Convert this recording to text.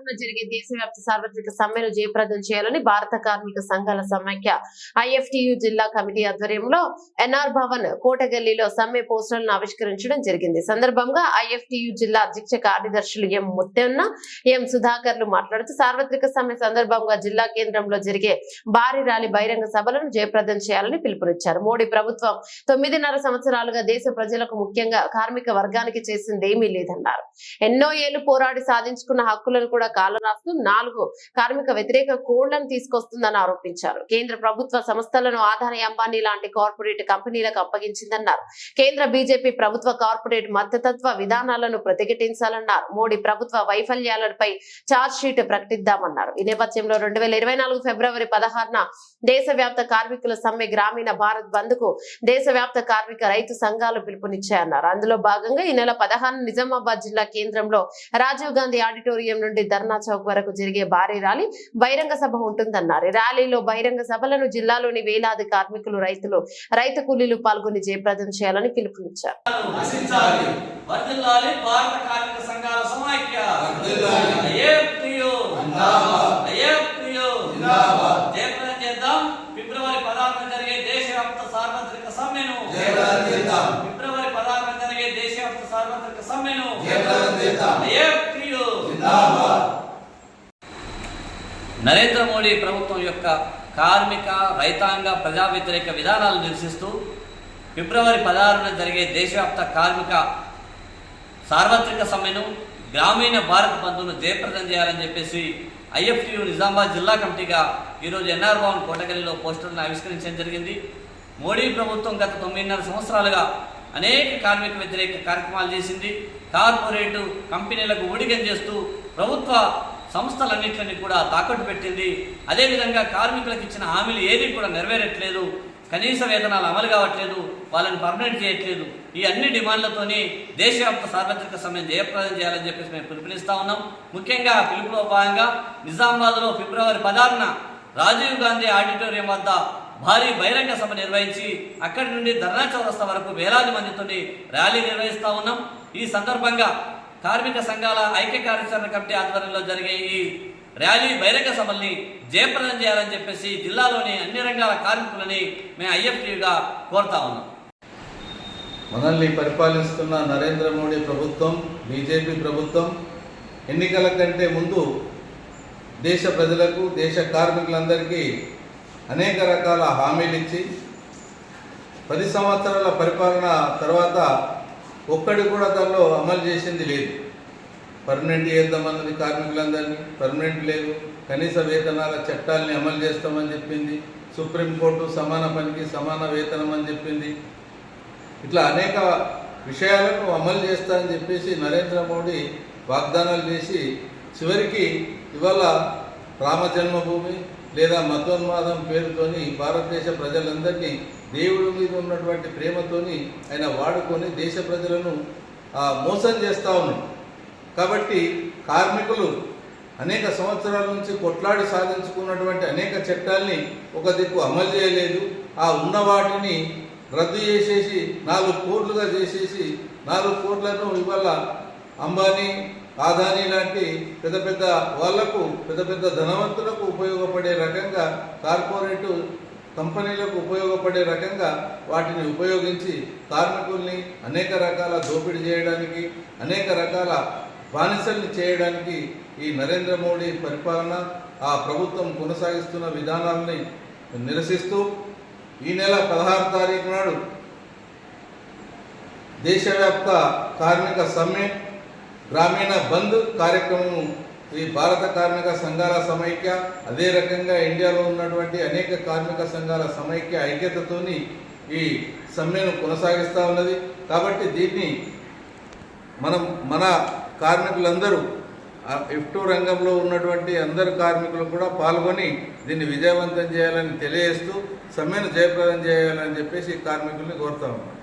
పదహారున జరిగే దేశవ్యాప్త సార్వత్రిక సమ్మెను జయప్రదం చేయాలని భారత కార్మిక సంఘాల సమైక్య ఐఎఫ్టియు జిల్లా కమిటీ ఆధ్వర్యంలో ఎన్ఆర్ భవన్ కోటగల్లీలో సమ్మె పోస్టర్లను ఆవిష్కరించడం జరిగింది. సందర్భంగా ఐఎఫ్టియు జిల్లా అధ్యక్ష కార్యదర్శులు ఎం ముత్తెన్న ఎం సుధాకర్లు మాట్లాడుతూ సార్వత్రిక సమ్మె సందర్భంగా జిల్లా కేంద్రంలో జరిగే భారీ ర్యాలీ బహిరంగ సభలను జయప్రదం చేయాలని పిలుపునిచ్చారు. మోడీ ప్రభుత్వం తొమ్మిదిన్నర సంవత్సరాలుగా దేశ ప్రజలకు ముఖ్యంగా కార్మిక వర్గానికి చేసిందేమీ లేదన్నారు. ఎన్నో ఏళ్ళు పోరాడి సాధించుకున్న హక్కులను కూడా కాలరాస్తూ నాలుగు కార్మిక వ్యతిరేక కోడ్లను తీసుకొస్తుందని ఆరోపించారు. కేంద్ర ప్రభుత్వ సంస్థలను ఆదాని అంబానీ లాంటి కార్పొరేట్ కంపెనీలకు అప్పగించిందన్నారు. కేంద్ర బీజేపీ ప్రభుత్వ కార్పొరేట్ మద్దతత్వ విధానాలను ప్రతిఘటించాలన్నారు. మోడీ ప్రభుత్వ వైఫల్యాలపై ఛార్జ్ షీట్ ప్రకటిద్దామన్నారు. ఈ నేపథ్యంలో రెండు వేల ఇరవై నాలుగు ఫిబ్రవరి పదహారున దేశవ్యాప్త కార్మికుల సమ్మె గ్రామీణ భారత్ బంద్కు దేశవ్యాప్త కార్మిక రైతు సంఘాలు పిలుపునిచ్చాయన్నారు. అందులో భాగంగా ఈ నెల పదహారు నిజామాబాద్ జిల్లా కేంద్రంలో రాజీవ్ గాంధీ ఆడిటోరియం నుండి ధర్నా చౌక్ వరకు జరిగే భారీ ర్యాలీ బహిరంగ సభ ఉంటుందన్నారు. ర్యాలీలో బహిరంగ సభలను జిల్లాలోని వేలాది కార్మికులు రైతులు రైతు కూలీలు పాల్గొని జయప్రదం చేయాలని పిలుపునిచ్చారు. ఫిబ్రవరి పదహారున జరిగే దేశవ్యాప్త సార్వత్రిక సమ్మెను. ఫిబ్రవరి పదహారున జరిగే దేశవ్యాప్త సార్వత్రిక సమ్మెను. నరేంద్ర మోడీ ప్రభుత్వం యొక్క కార్మిక రైతాంగ ప్రజా వ్యతిరేక విధానాలు నిరసిస్తూ ఫిబ్రవరి పదహారున జరిగే దేశవ్యాప్త కార్మిక సార్వత్రిక సమ్మెను గ్రామీణ భారత్ బంధును జయప్రదం చేయాలని చెప్పేసి ఐఎఫ్టియు నిజామాబాద్ జిల్లా కమిటీగా ఈరోజు ఎన్ఆర్ భవన్ కోటగల్లిలో పోస్టర్లను ఆవిష్కరించడం జరిగింది. మోడీ ప్రభుత్వం గత తొమ్మిదిన్నర సంవత్సరాలుగా అనేక కార్మిక వ్యతిరేక కార్యక్రమాలు చేసింది. కార్పొరేటు కంపెనీలకు ఊడిగం చేస్తూ ప్రభుత్వ సంస్థలన్నింటినీ కూడా తాకట్టు పెట్టింది. అదేవిధంగా కార్మికులకు ఇచ్చిన హామీలు ఏది కూడా నెరవేరట్లేదు. కనీస వేతనాలు అమలు కావట్లేదు. వాళ్ళని పర్మనెంట్ చేయట్లేదు. ఈ అన్ని డిమాండ్లతోని దేశవ్యాప్త సార్వత్రిక సమ్మెను జయప్రదం చేయాలని చెప్పేసి మేము పిలుపునిస్తా ఉన్నాం. ముఖ్యంగా పిలుపులో భాగంగా నిజామాబాద్లో ఫిబ్రవరి పదహారున రాజీవ్ గాంధీ ఆడిటోరియం వద్ద భారీ బహిరంగ సభ నిర్వహించి అక్కడి నుండి ధర్నా చౌరస్తా వరకు వేలాది మందితోని ర్యాలీ నిర్వహిస్తా ఉన్నాం. ఈ సందర్భంగా కార్మిక సంఘాల ఐక్య కార్యాచరణ కమిటీ ఆధ్వర్యంలో జరిగే ఈ ర్యాలీ బహిరంగ సభల్ని జయప్రదం చేయాలని చెప్పేసి జిల్లాలోని అన్ని రంగాల కార్మికులని మేము ఐఎఫ్టీగా కోరుతా ఉన్నాం. మనల్ని పరిపాలిస్తున్న నరేంద్ర మోడీ ప్రభుత్వం బీజేపీ ప్రభుత్వం ఎన్నికల కంటే ముందు దేశ ప్రజలకు దేశ కార్మికులందరికీ అనేక రకాల హామీలు ఇచ్చి పది సంవత్సరాల పరిపాలన తర్వాత ఒక్కడి కూడా దానిలో అమలు చేసింది లేదు. పర్మనెంట్ చేద్దామన్నది కార్మికులందరినీ పర్మనెంట్ లేదు. కనీస వేతనాల చట్టాలని అమలు చేస్తామని చెప్పింది. సుప్రీంకోర్టు సమాన పనికి సమాన వేతనం అని చెప్పింది. ఇట్లా అనేక విషయాలను అమలు చేస్తానని చెప్పేసి నరేంద్ర మోడీ వాగ్దానాలు చేసి చివరికి ఇవాళ రామ జన్మభూమి లేదా మతోన్మాదం పేరుతోని భారతదేశ ప్రజలందరినీ దేవుడి మీద ఉన్నటువంటి ప్రేమతోని ఆయన వాడుకొని దేశ ప్రజలను మోసం చేస్తూ ఉన్నాడు. కాబట్టి కార్మికులు అనేక సంవత్సరాల నుంచి కొట్లాడి సాధించుకున్నటువంటి అనేక చట్టాల్ని ఒక దిక్కు అమలు చేయలేదు. ఆ ఉన్న వాటిని రద్దు చేసేసి నాలుగు కోట్లుగా చేసేసి నాలుగు కోట్లను ఇవాళ అంబానీ ఆదాని లాంటి పెద్ద పెద్ద వాళ్ళకు పెద్ద పెద్ద ధనవంతులకు ఉపయోగపడే రకంగా కార్పొరేటు కంపెనీలకు ఉపయోగపడే రకంగా వాటిని ఉపయోగించి కార్మికుల్ని అనేక రకాల దోపిడీ చేయడానికి అనేక రకాల బానిసల్ని చేయడానికి ఈ నరేంద్ర మోడీ పరిపాలన ఆ ప్రభుత్వం కొనసాగిస్తున్న విధానాలని నిరసిస్తూ ఈ నెల పదహారు తారీఖు నాడు దేశవ్యాప్త కార్మిక సమ్మె గ్రామీణ బంద్ కార్యక్రమం ఈ భారత కార్మిక సంఘాల సమైక్య. అదే రకంగా ఇండియాలో ఉన్నటువంటి అనేక కార్మిక సంఘాల సమైక్య ఐక్యతతోని ఈ సమ్మెను కొనసాగిస్తూ ఉన్నది. కాబట్టి దీన్ని మనం మన కార్మికులందరూ ఇఫ్టూ రంగంలో ఉన్నటువంటి అందరు కార్మికులు కూడా పాల్గొని దీన్ని విజయవంతం చేయాలని తెలియజేస్తూ సమ్మెను జయప్రదం చేయాలని చెప్పేసి కార్మికుల్ని కోరుతా ఉన్నాం.